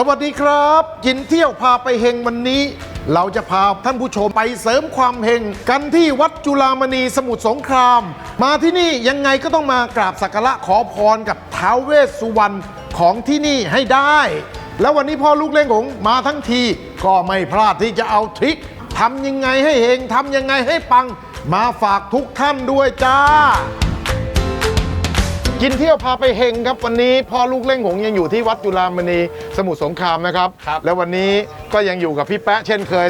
สวัสดีครับกินเที่ยวพาไปเฮงวันนี้ เราจะพาท่านผู้ชมไปเสริมความเฮงกันที่วัดจุฬามณีสมุทรสงคราม มาที่นี่ยังไงก็ต้องมากราบสักการะขอพรกับท้าวเวสสุวรรณของที่นี่ให้ได้ แล้ววันนี้พ่อลูกเล่งของมาทั้งทีก็ไม่พลาดที่จะเอาทริค ทำยังไงให้เฮงทำยังไงให้ปัง มาฝากทุกท่านด้วยจ้า กินเที่ยวพาไปเฮงครับวันนี้พ่อลูกเล่งหงยังอยู่ที่วัดจุฬามณีสมุทรสงครามนะครับ ครับ แล้ววันนี้ก็ยังอยู่กับพี่แป๊ะเช่นเคย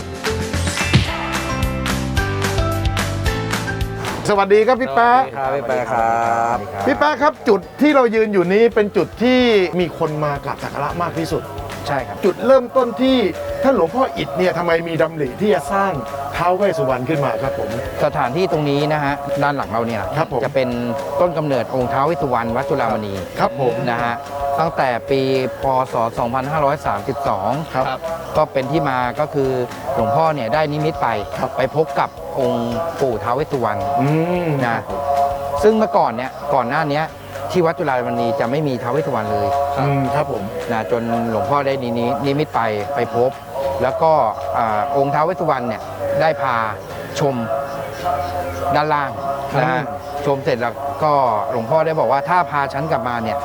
สวัสดีครับพี่แป๊ะ ครับพี่แปรครับพี่แป๊ะครับจุดที่เรายืนอยู่นี้เป็นจุดที่มีคนมากราบสักการะมากที่สุด ใช่ครับ จุดเริ่มต้นที่ท่านหลวงพ่ออิฐเนี่ยทำไมมีดำริที่จะสร้างท้าวเวสสุวรรณขึ้นมาครับผม สถานที่ตรงนี้นะฮะด้านหลังเราเนี่ยครับผมจะเป็นต้นกำเนิดองค์ท้าวเวสสุวรรณวัดจุฬามณีครับผมนะฮะตั้งแต่ปีพศ 2532 ครับ ก็เป็นที่มาก็คือหลวงพ่อเนี่ยได้นิมิตไปไปพบกับองค์ปู่ท้าวเวสสุวรรณอืมนะซึ่งเมื่อก่อนเนี่ยก่อนหน้าเนี้ย ที่วัดจุฬามณีจะไม่มีท้าวเวสสุวรรณเลยอืมครับผมนะจนหลวงพ่อได้นินินิมิตไปไปพบ แล้วก็อาองค์ท้าวเวสสุวรรณเนี่ยได้พาชมด้านล่างนะฮะชมเสร็จแล้วก็หลวงพ่อได้บอกว่าถ้าพาฉันกลับมาเนี่ย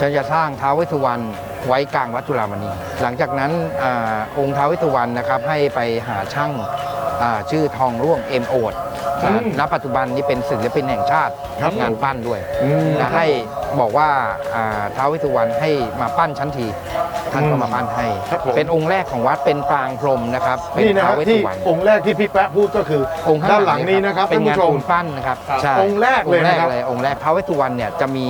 ฉันจะสร้างท้าวเวสสุวรรณไว้กลางวัดจุฬามณีหลังจากนั้นอาองค์ท้าวเวสสุวรรณนะครับให้ไปหาช่างอ่าชื่อทองร่วงเอ็มโอดอืม ณปัจจุบันนี้เป็นศิลปินแห่งชาติครับงานปั้นด้วยอืมนะให้บอกว่าอ่าท้าวเวิสุวรรณให้มาปั้นชั้นทีท่านก็มาปั้นให้ ครับผม เป็นองค์แรกของวัดเป็นปรางพรหมนะครับเป็นนี่นะคท้ารัวบเวสที่สุวรรณองค์แรกที่พี่แป๊ะพูดก็คือองค์ข้างด้านหลังนี้นะครับเป็ท่านนงานผู้ชม ปูนปั้นนะครับใช่องค์แรกเลยนะครับ องค์แรกเลยองค์แรกท้าวเวสสุวรรณเนี่ยจะมี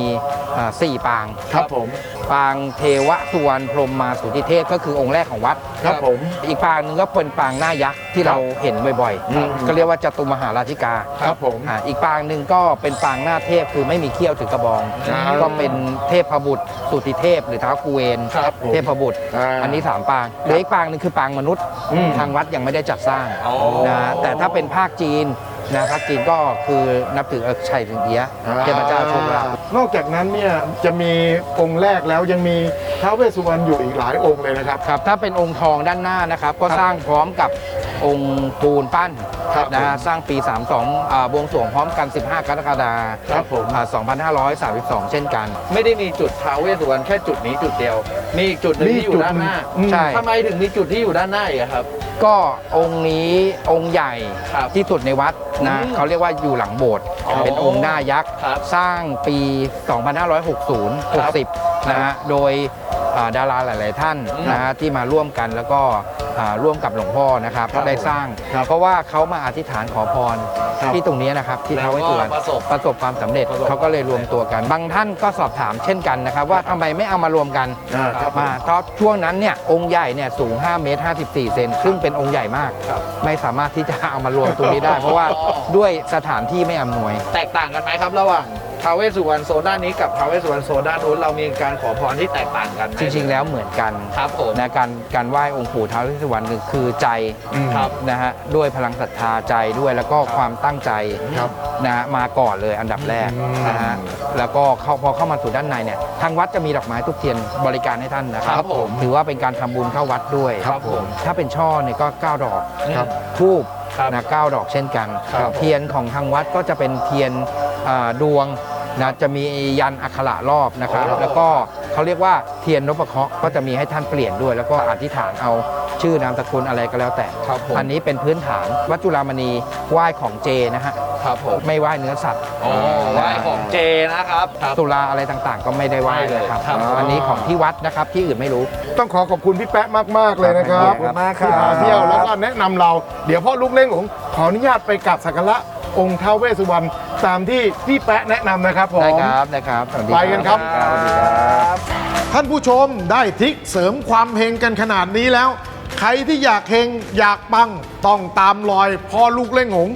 อ่าสี่ปาง ครับผม ปางเทวสุวรรณพรหมมาสุทธิเทพก็คือองค์แรกของวัดครับผมอีกปางหนึ่งก็เป็นปางหน้ายักษ์ที่เราเห็นบ่อยครับๆก็เรียกว่าจตุมหาราธิกา ครับผม อ่าอีกปางหนึ่งก็เป็นปางหน้าเทพคือไม่มีเขี้ยวถือกระบองครับก็เป็นเทพบุตรสุติเทพหรือท้าวกุเวนครับผมเทพบุตรอ่าอันนี้สามปางเหลืออีกปางหนึงคือปางมนุษย์ อืมทางวัดยังไม่ได้จัดสร้างอ๋อนะแต่ถ้าเป็นภาคจีน นะภาคจีนก็คือนับถือเอิกชัยถึงเอียะเทพเจ้าโชคลาภนอกจากนั้นเนี่ยจะมีองค์แรกแล้วยังมีท้าวเวสสุวรรณอยู่อีกหลายองค์เลยนะครับ ครับ ถ้าเป็นองค์ทองด้านหน้านะครับ ก็สร้างพร้อมกับ องค์ปูนปั้นครับนะฮะผมสร้างปี 32อ่าบวงสรวงพร้อมกัน 15 กรกฎาครับผมอ่า2532 เช่นกัน ไม่ได้มีจุดท้าวเวสสุวรรณแค่จุดนี้จุดเดียว มีอีกจุดหนึ่งที่อยู่ด้านหน้าอืมใช่ ทำไมถึงมีจุดที่อยู่ด้านหน้าอีกอะครับ ก็องค์นี้องค์ใหญ่ครับที่สุดในวัดนะอืมเขาเรียกว่าอยู่หลังโบสถ์อ๋อเป็นองค์หน้ายักษ์ครับสร้างปี 2560 ครับ60นะฮะโดยอ่าดาราหลาย ๆ ท่านอืมนะฮะที่มาร่วมกันแล้วก็ อ่าร่วมกับหลวงพ่อนะครับครับได้สร้าง ครับเพราะว่าเขามาอธิษฐานขอพรครับที่ตรงนี้นะครับที่ท้าวเวสสุวรรณแล้วก็ประสบประสบความสำเร็จประสบ เขาก็เลยรวมตัวกัน บางท่านก็สอบถามเช่นกันนะครับ ว่าทำไมไม่เอามารวมกันอ่าครับผมมาเพราะช่วงนั้นเนี่ยองค์ใหญ่เนี่ยสูง5เมตร54 เซนซึ่งเป็นองค์ใหญ่มากครับไม่สามารถที่จะเอามารวมตรงนี้ได้ เพราะว่าด้วยสถานที่ไม่อำนวย แตกต่างกันไหมครับระหว่าง ท้าวเวสสุวรรณโซนด้านนี้กับท้าวเวสสุวรรณโซนด้านนู้นเรามีการขอพรที่แตกต่างกันไหมจริงๆแล้วเหมือนกันครับผม นะการการไหว้องค์ปู่ท้าวเวสสุวรรณคือใจอืมครับนะฮะด้วยพลังศรัทธาใจด้วยแล้วก็ความตั้งใจครับนะฮะมาก่อนเลยอันดับแรกอืมนะฮะแล้วก็เข้าพอเข้ามาสู่ด้านในเนี่ยทางวัดจะมีดอกไม้ทุกเทียนบริการให้ท่านนะครัครับผมถือว่าเป็นการทำบุญเข้าวัดด้วยครับผมถ้าเป็นช่อเนี่ยก็9ดอกครับ ทูบครับนะเก้าดอกเช่นกัน ครับ เทียนของทางวัดก็จะเป็นเทียนอ่า ดวงนะจะมียันอักขระรอบนะครับอ๋อแล้วก็เขาเรียกว่าเทียนนพเคราะห์ก็จะมีให้ท่านเปลี่ยนด้วย แล้วก็อธิษฐานเอาชื่อนามสกุลอะไรก็แล้วแต่ ครับผม อันนี้เป็นพื้นฐานวัดจุฬามณีไหว้ของเจนะฮะครับผมไม่ไหว้เนื้อสัตว์อ๋อไหว้ของเจนะครับครับ สุราอะไรต่างๆ ก็ไม่ได้ไหว้เลยครับ ครับ อันนี้ของที่วัดนะครับที่อื่นไม่รู้ ต้องขอขอบคุณพี่แป๊ะมาก ๆ เลยนะครับขอบคุณมากครับ ที่มาเที่ยวแล้วก็แนะนำเรา เดี๋ยวพ่อลูกเล่งของขออนุญาตไปกราบสักการะ องค์ท้าวเวสสุวรรณตามที่พี่แป๊ะแนะนำนะครับผม ได้ครับได้ครับสวัสดีไปกันครับ สวัสดีครับ ท่านผู้ชมได้ทริกเสริมความเฮงกันขนาดนี้แล้ว ใครที่อยากเฮงอยากปังต้องตามรอยพ่อลูกเล่งหง